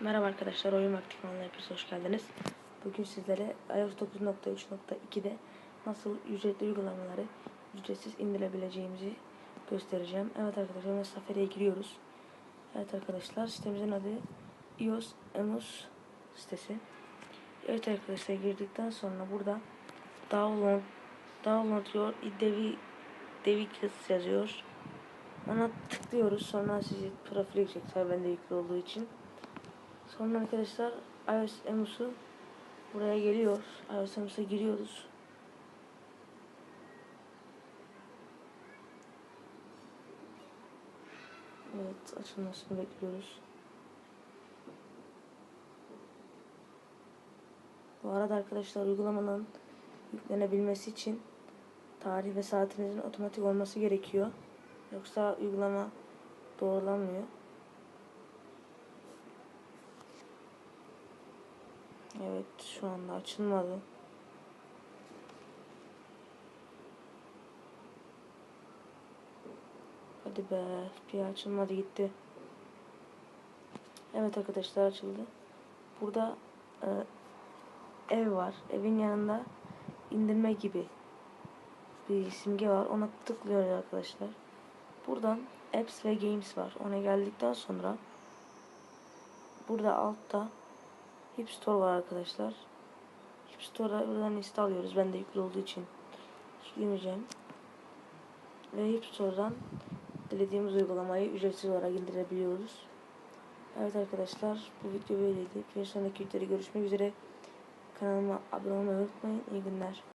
Merhaba arkadaşlar, Oyun Vakti kanalına hepiniz hoş geldiniz. Bugün sizlere iOS 9.3.2'de nasıl ücretli uygulamaları ücretsiz indirebileceğimizi göstereceğim. Evet arkadaşlar, hemen Safari'ye giriyoruz. Evet arkadaşlar, sitemizin adı iOS Emus sitesi. Evet arkadaşlar, girdikten sonra burada download download your devi devices yazıyor. Ona tıklıyoruz. Sonra sizi profile yüksek tabii bende yüklü olduğu için. Sonra arkadaşlar iOS Emus'u buraya geliyor. iOS Emus'a giriyoruz. Evet açılmasını bekliyoruz. Bu arada arkadaşlar uygulamanın yüklenebilmesi için tarih ve saatinizin otomatik olması gerekiyor. Yoksa uygulama doğrulanmıyor. Evet şu anda açılmadı. Hadi be bir açılmadı gitti. Evet arkadaşlar açıldı. Burada e, ev var. Evin yanında indirme gibi bir simge var. Ona tıklıyoruz arkadaşlar. Buradan apps ve games var. Ona geldikten sonra burada altta Hip Store var arkadaşlar. Hip Store'a buradan liste. Ben de yüklü olduğu için yüklemeyeceğim. Ve Hip Store'dan dilediğimiz uygulamayı ücretsiz olarak indirebiliyoruz. Evet arkadaşlar bu video böyleydi. Bir sonraki videoda görüşmek üzere. Kanalıma abone olmayı unutmayın. İyi günler.